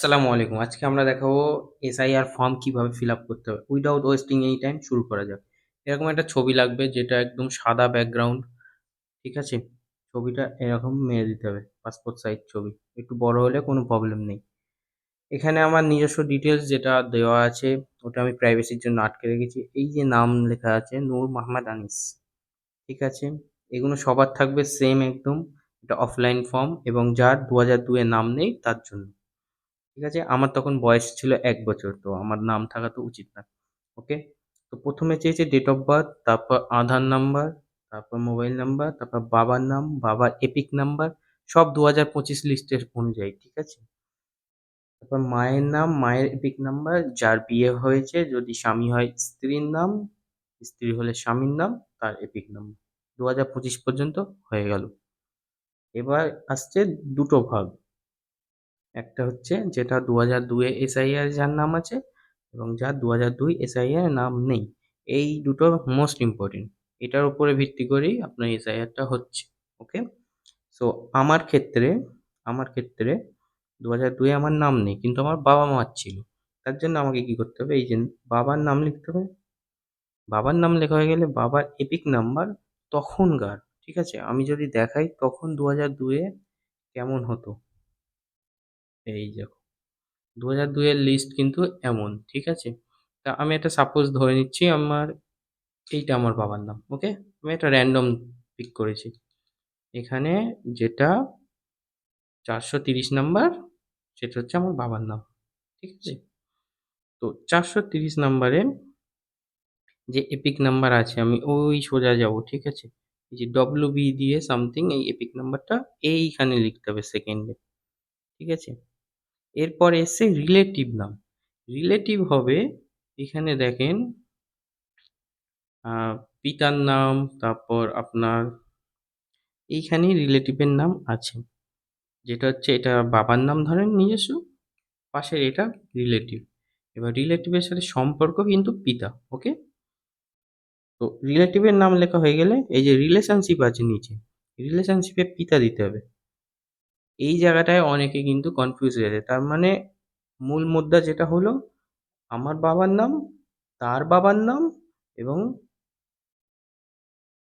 আসসালামু আলাইকুম। আজকে আমরা দেখাবো এসআইআর ফর্ম কীভাবে ফিল আপ করতে হবে। উইথআউট ওয়েস্টিং এনি টাইম শুরু করা যাক। এরকম একটা ছবি লাগবে যেটা একদম সাদা ব্যাকগ্রাউন্ড, ঠিক আছে? ছবিটা এরকম মেরে দিতে হবে, পাসপোর্ট সাইজ ছবি। একটু বড় হলে কোনো প্রবলেম নেই। এখানে আমার নিজস্ব ডিটেলস যেটা দেওয়া আছে ওটা আমি প্রাইভেসির জন্য আটকে রেখেছি। এই যে নাম লেখা আছে নূর মোহাম্মদ আনিস, ঠিক আছে? এগুলো সবার থাকবে সেম একদম। এটা অফলাইন ফর্ম এবং যার ২০০২ এ নাম নেই তার জন্য। ঠিক আছে? আমার তখন বয়স ছিল এক বছর। তো আমার নাম থাকা তো উচিত না। ওকে? তো প্রথমে চেয়েছে ডেট অফ বার্থ, তারপর আধার নাম্বার, তারপর মোবাইল নাম্বার, তারপর বাবার নাম, বাবার এপিক নাম্বার সব ২০২৫ লিস্টের অনুযায়ী, ঠিক আছে? তারপর মায়ের নাম, মায়ের এপিক নাম্বার, যার বিয়ে হয়েছে যদি স্বামী হয় স্ত্রীর নাম, স্ত্রী হলে স্বামীর নাম, তার এপিক নাম্বার। ২০২৫ পর্যন্ত হয়ে গেল। এবার আসছে দুটো ভাগ। একটা হচ্ছে যেটা ২০০২ এ এসআইআর যার নাম আছে এবং যার ২০০২ এসআইআর নাম নেই। এই দুটো মোস্ট ইম্পর্টেন্ট। এটার উপরে ভিত্তি করেই আপনার এসআইআরটা হচ্ছে। ওকে? সো আমার ক্ষেত্রে আমার ক্ষেত্রে দু হাজার দুয়ে আমার নাম নেই কিন্তু আমার বাবা-মার ছিল। তার জন্য আমাকে কি করতে হবে এই যে বাবার নাম লিখতে হবে। বাবার নাম লেখা হয়ে গেলে বাবার এপিক নাম্বার তখনকার, ঠিক আছে? আমি যদি দেখাই তখন দু হাজার দুয়ে কেমন হতো। এই দেখো ২০০২ এর লিস্ট কিন্তু এমন, ঠিক আছে? তা আমি একটা সাপোজ ধরে নিচ্ছি আমার এইটা আমার বাবার নাম, ওকে? আমি একটা র‍্যান্ডম পিক করেছি। এখানে যেটা ৪৩০ নাম্বার সেটা হচ্ছে আমার বাবার নাম, ঠিক আছে? তো ৪৩০ নাম্বারে যে এপিক নাম্বার আছে আমি ওই সোজা যাব, ঠিক আছে? এই যে ডব্লিউ.বি. দিয়ে সামথিং এই এপিক নাম্বারটা এইখানে লিখতে হবে সেকেন্ডে, ঠিক আছে? এরপরে এসছে রিলেটিভ নাম। রিলেটিভ হবে এখানে দেখেন পিতার নাম তারপর আপনার এইখানেই রিলেটিভের নাম আছে। যেটা হচ্ছে এটা বাবার নাম ধরেন নিজস্ব, পাশের এটা রিলেটিভ। এবার রিলেটিভের সাথে সম্পর্ক কিন্তু পিতা, ওকে? তো রিলেটিভের নাম লেখা হয়ে গেলে এই যে রিলেশনশিপ আছে নিচে, রিলেশনশিপে পিতা দিতে হবে। এই জায়গাটায় অনেকে কিন্তু কনফিউজ হয়ে যায়। তার মানে মূল মুদ্রা যেটা হলো আমার বাবার নাম, তার বাবার নাম এবং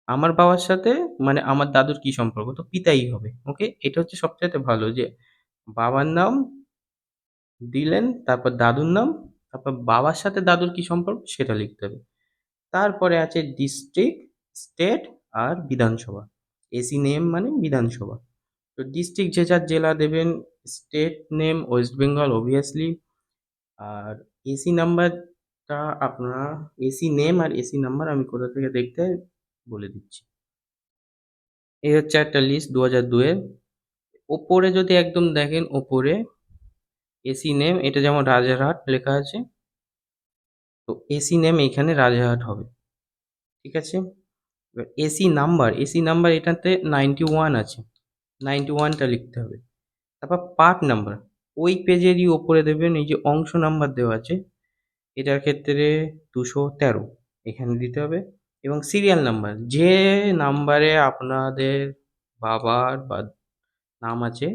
আমার বাবার সাথে মানে আমার দাদুর কি সম্পর্ক? তো পিতাই হবে। ওকে? এটা হচ্ছে সবচাইতে ভালো যে বাবার নাম দিলেন, তারপর দাদুর নাম, তারপর বাবার সাথে দাদুর কি সম্পর্ক সেটা লিখতে হবে। তারপরে আছে ডিস্ট্রিক্ট, স্টেট আর বিধানসভা। এসি নেম মানে বিধানসভা। তো ডিস্ট্রিক্ট যে যার জেলা দেবেন, state name West Bengal obviously আর এসি নাম্বারটা আপনার এসি নেম আর এসি নাম্বার আমি কোথা থেকে দেখতে বলে দিচ্ছি। এই হচ্ছে একটা লিস্ট ২০০২ এর। ওপরে যদি একদম দেখেন ওপরে এসি নেম এটা যেমন রাজারহাট লেখা আছে। তো এসি নেম এইখানে রাজারহাট হবে। ঠিক আছে? এসি নাম্বার, এসি নাম্বার এটাতে ৯১ আছে। ৯১ ওয়ানটা লিখতে হবে। তারপর পার্ট নাম্বার ওই পেজেরই ওপরে দেবেন এই যে অংশ নাম্বার দেওয়া আছে। এটার ক্ষেত্রে ২১৩ এখানে দিতে হবে এবং সিরিয়াল নাম্বার যে নাম্বারে আপনাদের বাবার বা নাম আছে,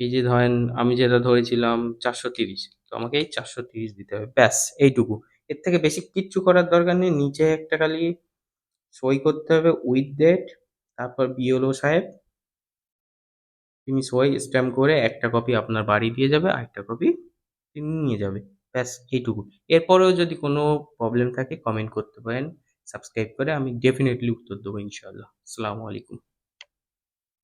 এই যে ধরেন আমি যেটা ধরেছিলাম ৪৩০ তো আমাকে এই ৪৩০ দিতে হবে, ব্যাস, এইটুকু। এর থেকে বেশি কিচ্ছু করার দরকার নেই। নিচে একটা খালি সই করতে হবে উইথ ডেট তারপর বিএলও সাহেব, তিনি সই স্ট্যাম্প করে একটা কপি আপনার বাড়ি দিয়ে যাবে, আরেকটা কপি তিনি নিয়ে যাবে। ব্যাস, এইটুকু। এরপরেও যদি কোনো প্রবলেম থাকে কমেন্ট করতে পারেন। সাবস্ক্রাইব করে আমি ডেফিনেটলি উত্তর দেবো ইনশাল্লাহ আসসালামু আলাইকুম।